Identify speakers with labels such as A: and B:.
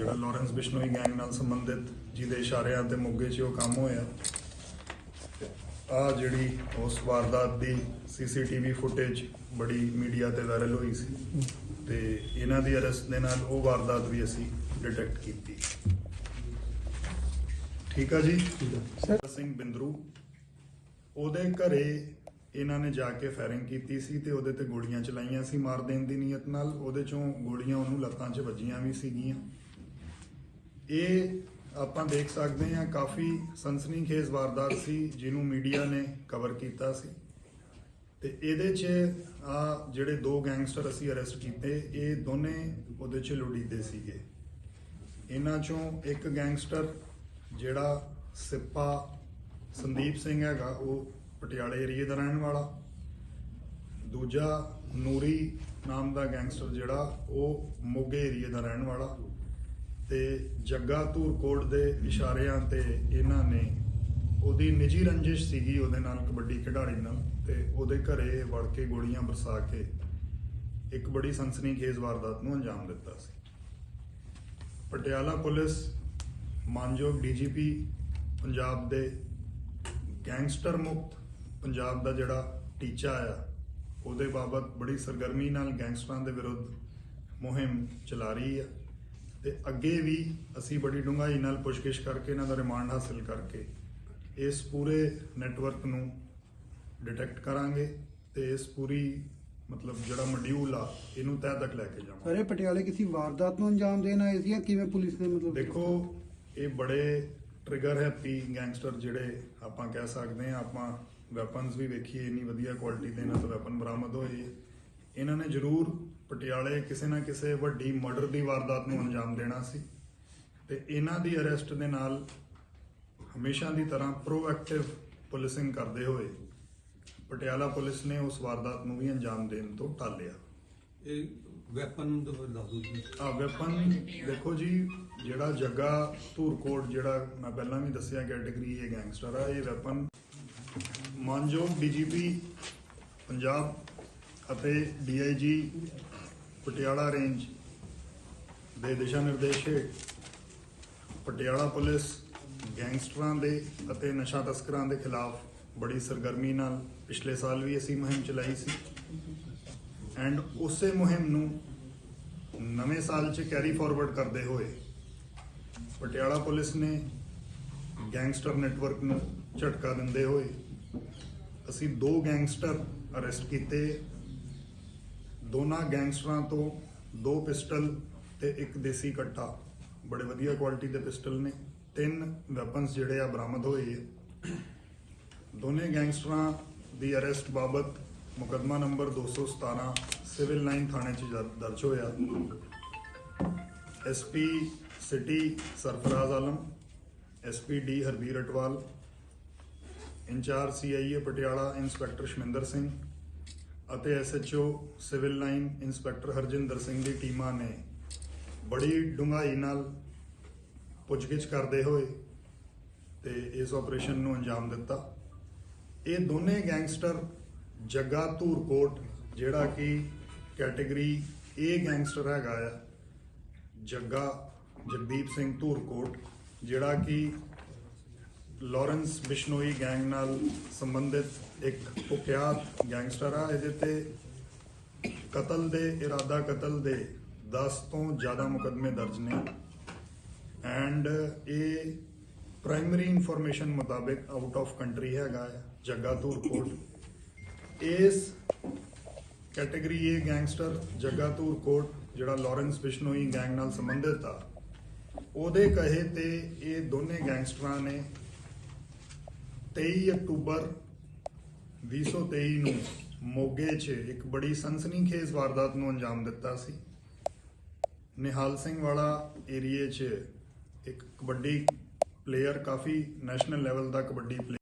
A: ਜਿਹੜਾ Lawrence Bishnoi gang ਨਾਲ ਸੰਬੰਧਿਤ ਜਿਹਦੇ ਇਸ਼ਾਰਿਆਂ ਤੇ ਮੋਗੇ 'ਚ ਉਹ ਕੰਮ ਹੋਇਆ। ਆ ਜਿਹੜੀ ਉਸ ਵਾਰਦਾਤ ਦੀ ਸੀਸੀਟੀਵੀ ਫੁਟੇਜ ਬੜੀ ਮੀਡੀਆ ਤੇ ਵਾਇਰਲ ਹੋਈ ਸੀ। ਤੇ ਇਹਨਾਂ ਦੀ ਅਰੈਸਟ ਦੇ ਨਾਲ ਉਹ ਵਾਰਦਾਤ ਵੀ ਅਸੀਂ ਡਿਟੈਕਟ ਕੀਤੀ। ਠੀਕ ਆ ਜੀ? ਸਰ ਸਿੰਘ ਬਿੰਦਰੂ ਉਹਦੇ ਘਰੇ ਇਹਨਾਂ ਨੇ ਜਾ ਕੇ ਫਾਇਰਿੰਗ ਕੀਤੀ ਸੀ ਤੇ ਉਹਦੇ ਤੇ ਗੋਲੀਆਂ ਚਲਾਈਆਂ ਸੀ। ਮਾਰ ਦੇਣ ਦੀ ਨੀਅਤ ਨਾਲ ਉਹਦੇ ਚੋਂ ਗੋਲੀਆਂ ਉਹਨੂੰ ਲੱਤਾਂ 'ਚ ਵੱਜੀਆਂ ਵੀ ਸੀਗੀਆਂ। ਇਹ ਆਪਾਂ ਦੇਖ ਸਕਦੇ ਹਾਂ ਕਾਫੀ ਸਨਸਨੀਖੇਜ਼ ਵਾਰਦਾਤ ਸੀ, ਜਿਹਨੂੰ ਮੀਡੀਆ ਨੇ ਕਵਰ ਕੀਤਾ ਸੀ। ਤੇ ਇਹਦੇ 'ਚ ਆ ਜਿਹੜੇ ਦੋ ਗੈਂਗਸਟਰ ਅਸੀਂ ਅਰੈਸਟ ਕੀਤੇ, ਇਹ ਦੋਨੇ ਉਹਦੇ 'ਚ ਲੋੜੀਦੇ ਸੀਗੇ। ਇਹਨਾਂ ਚੋਂ ਇੱਕ ਗੈਂਗਸਟਰ ਜਿਹੜਾ ਸਿੱਪਾ ਸੰਦੀਪ ਸਿੰਘ ਹੈਗਾ, ਉਹ ਪਟਿਆਲੇ ਏਰੀਏ ਦਾ ਰਹਿਣ ਵਾਲਾ। ਦੂਜਾ ਨੂਰੀ ਨਾਮ ਦਾ ਗੈਂਗਸਟਰ ਜਿਹੜਾ, ਉਹ ਮੋਗੇ ਏਰੀਏ ਦਾ ਰਹਿਣ ਵਾਲਾ। ਤੇ ਜੱਗਾ ਧੂਰਕੋਟ ਦੇ ਇਸ਼ਾਰਿਆਂ ਤੇ ਇਹਨਾਂ ਨੇ ਉਹਦੀ ਨਿੱਜੀ ਰੰਜਿਸ਼ ਸੀਗੀ ਉਹਦੇ ਨਾਲ ਕਬੱਡੀ ਖਿਡਾਰੀ ਨਾਲ ਤੇ ਉਹਦੇ ਘਰੇ ਵੜ ਕੇ ਗੋਲੀਆਂ ਬਰਸਾ ਕੇ ਇੱਕ ਬੜੀ ਸਨਸਨੀਖੇਜ਼ ਵਾਰਦਾਤ ਨੂੰ ਅੰਜਾਮ ਦਿੱਤਾ ਸੀ। ਪਟਿਆਲਾ ਪੁਲਿਸ ਮਾਨਯੋਗ ਡੀਜੀਪੀ ਪੰਜਾਬ ਦੇ ਗੈਂਗਸਟਰ ਮੁਕਤ ਪੰਜਾਬ ਦਾ ਜਿਹੜਾ ਟੀਚਾ ਆ, ਉਹਦੇ ਬਾਬਤ ਬੜੀ ਸਰਗਰਮੀ ਨਾਲ ਗੈਂਗਸਟਰਾਂ ਦੇ ਵਿਰੁੱਧ ਮੁਹਿੰਮ ਚਲਾ ਰਹੀ ਆ। ਤੇ ਅੱਗੇ ਵੀ ਅਸੀਂ ਬੜੀ ਡੂੰਘਾਈ ਨਾਲ ਪੁੱਛਗਿੱਛ ਕਰਕੇ ਇਹਨਾਂ ਦਾ ਰਿਮਾਂਡ ਹਾਸਲ ਕਰਕੇ ਇਸ ਪੂਰੇ ਨੈਟਵਰਕ ਨੂੰ ਡਿਟੈਕਟ ਕਰਾਂਗੇ ਤੇ ਇਸ ਪੂਰੀ ਮਤਲਬ ਜਿਹੜਾ ਮੋਡਿਊਲ ਆ ਇਹਨੂੰ ਤਹਿ ਤੱਕ ਲੈ ਕੇ ਜਾਵਾਂਗੇ।
B: ਅਰੇ ਪਟਿਆਲੇ ਕਿਸੇ ਵਾਰਦਾਤ ਨੂੰ ਅੰਜਾਮ ਦੇਣ ਆਏ ਸੀ ਜਾਂ ਕਿਵੇਂ ਪੁਲਿਸ ਨੇ ਮਤਲਬ
A: ਦੇਖੋ ਇਹ ਬੜੇ ਟ੍ਰਿਗਰ ਹੈਪੀ ਗੈਂਗਸਟਰ ਜਿਹੜੇ ਆਪਾਂ ਕਹਿ ਸਕਦੇ ਆ ਆਪਾਂ ਵੈਪਨਸ ਵੀ ਵੇਖੀਏ ਇੰਨੀ ਵਧੀਆ ਕੁਆਲਿਟੀ ਦੇ ਨਾਲ ਵੈਪਨ ਬਰਾਮਦ ਹੋਏ। ਇਹਨਾਂ ਨੇ ਜ਼ਰੂਰ ਪਟਿਆਲੇ ਕਿਸੇ ਨਾ ਕਿਸੇ ਵੱਡੀ ਮਰਡਰ ਦੀ ਵਾਰਦਾਤ ਨੂੰ ਅੰਜਾਮ ਦੇਣਾ ਸੀ ਤੇ ਇਹਨਾਂ ਦੀ ਅਰੈਸਟ ਦੇ ਨਾਲ ਹਮੇਸ਼ਾ ਦੀ ਤਰ੍ਹਾਂ ਪ੍ਰੋਐਕਟਿਵ ਪੁਲਿਸਿੰਗ ਕਰਦੇ ਹੋਏ ਪਟਿਆਲਾ ਪੁਲਿਸ ਨੇ ਉਸ ਵਾਰਦਾਤ ਨੂੰ ਵੀ ਅੰਜਾਮ ਦੇਣ ਤੋਂ ਟਾਲਿਆ।
C: ਇਹ ਵੈਪਨ ਦੱਸ ਦਿਓ ਜੀ।
A: ਆ ਵੈਪਨ ਦੇਖੋ ਜੀ ਜਿਹੜਾ ਜੱਗਾ ਧੂਰਕੋਟ ਜਿਹੜਾ ਮੈਂ ਪਹਿਲਾਂ ਵੀ ਦੱਸਿਆ ਕੈਟਾਗਰੀ ਇਹ ਗੈਂਗਸਟਰ ਆ ਇਹ ਵੈਪਨ ਮਾਨਯੋਗ ਡੀਜੀਪੀ ਪੰਜਾਬ ਅਤੇ ਡੀਆਈਜੀ ਪਟਿਆਲਾ ਰੇਂਜ ਦੇ ਦਿਸ਼ਾ ਨਿਰਦੇਸ਼ ਹੇਠ ਪਟਿਆਲਾ ਪੁਲਿਸ ਗੈਂਗਸਟਰਾਂ ਦੇ ਅਤੇ ਨਸ਼ਾ ਤਸਕਰਾਂ ਦੇ ਖਿਲਾਫ ਬੜੀ ਸਰਗਰਮੀ ਨਾਲ ਪਿਛਲੇ ਸਾਲ ਵੀ ਅਸੀਂ ਮੁਹਿੰਮ ਚਲਾਈ ਸੀ। ਐਂਡ ਉਸੇ ਮੁਹਿੰਮ ਨੂੰ ਨਵੇਂ ਸਾਲ 'ਚ ਕੈਰੀ ਫਾਰਵਰਡ ਕਰਦੇ ਹੋਏ ਪਟਿਆਲਾ ਪੁਲਿਸ ਨੇ ਗੈਂਗਸਟਰ ਨੈਟਵਰਕ ਨੂੰ ਝਟਕਾ ਦਿੰਦੇ ਹੋਏ ਅਸੀਂ ਦੋ ਗੈਂਗਸਟਰ ਅਰੈਸਟ ਕੀਤੇ ਦੋਨਾਂ ਗੈਂਗਸਟਰਾਂ ਤੋਂ ਦੋ ਪਿਸਟਲ ਤੇ ਇੱਕ ਦੇਸੀ ਕੱਟਾ ਬੜੇ ਵਧੀਆ ਕੁਆਲਿਟੀ ਦੇ ਪਿਸਟਲ ਨੇ। ਤਿੰਨ ਵੈਪਨਸ ਜਿਹੜੇ ਆ ਬਰਾਮਦ ਹੋਏ ਆ। ਦੋਨੇ ਗੈਂਗਸਟਰਾਂ ਦੀ ਅਰੈਸਟ ਬਾਬਤ ਮੁਕੱਦਮਾ ਨੰਬਰ 217 ਸਿਵਲ ਲਾਈਨ ਥਾਣੇ 'ਚ ਦਰ- ਦਰਜ ਹੋਇਆ। SP city Sarfaraz Alam SP D Harbir Atwal, incharge CIA Patiala inspector Shaminder Singh ਅਤੇ SHO civil line inspector Harjinder Singh ਦੀ ਟੀਮਾਂ ਨੇ ਬੜੀ ਡੂੰਘਾਈ ਨਾਲ ਪੁੱਛਗਿੱਛ ਕਰਦੇ ਹੋਏ ਤੇ ਇਸ ਆਪਰੇਸ਼ਨ ਨੂੰ ਅੰਜਾਮ ਦਿੱਤਾ। ਇਹ ਦੋਨੇ ਗੈਂਗਸਟਰ ਜੱਗਾ ਧੂਰਕੋਟ ਜਿਹੜਾ ਕਿ ਕੈਟਾਗਰੀ A ਗੈਂਗਸਟਰ ਹੈਗਾ ਆ, ਜੱਗਾ ਜਗਦੀਪ ਸਿੰਘ ਧੂਰਕੋਟ ਜਿਹੜਾ ਕਿ ਲਾਰੈਂਸ ਬਿਸ਼ਨੋਈ ਗੈਂਗ ਨਾਲ ਸੰਬੰਧਿਤ ਇੱਕ ਕੁಖ್યાਤ ਗੈਂਗਸਟਰ ਆ, ਇਹਦੇ ਤੇ ਕਤਲ ਦੇ, ਇਰਾਦਾ ਕਤਲ ਦੇ 10 ਤੋਂ ਜ਼ਿਆਦਾ ਮੁਕੱਦਮੇ ਦਰਜ ਨੇ। ਐਂਡ ਇਹ ਪ੍ਰਾਇਮਰੀ ਇਨਫੋਰਮੇਸ਼ਨ ਮੁਤਾਬਿਕ ਆਊਟ ਆਫ ਕੰਟਰੀ ਹੈਗਾ ਹੈ, ਜੱਗਾ ਧੂਰਕੋਟ। ਇਸ category A gangster, Jagga Dhurkot, ਜਿਹੜਾ ਲਾਰੈਂਸ ਬਿਸ਼ਨੋਈ ਗੈਂਗ ਨਾਲ ਸੰਬੰਧਿਤ ਆ, ਉਹਦੇ ਕਹੇ ਤੇ ਇਹ ਦੋਨੇ ਗੈਂਗਸਟਰਾਂ ਨੇ 23 ਅਕਤੂਬਰ 2023 ਨੂੰ ਮੋਗੇ 'ਚ ਇੱਕ ਬੜੀ ਸਨਸਨੀਖੇਜ਼ ਵਾਰਦਾਤ ਨੂੰ ਅੰਜਾਮ ਦਿੱਤਾ ਸੀ। ਨਿਹਾਲ ਸਿੰਘ ਵਾਲਾ ਏਰੀਏ 'ਚ ਇੱਕ ਕਬੱਡੀ ਪਲੇਅਰ ਕਾਫੀ ਨੈਸ਼ਨਲ ਲੈਵਲ ਦਾ ਕਬੱਡੀ player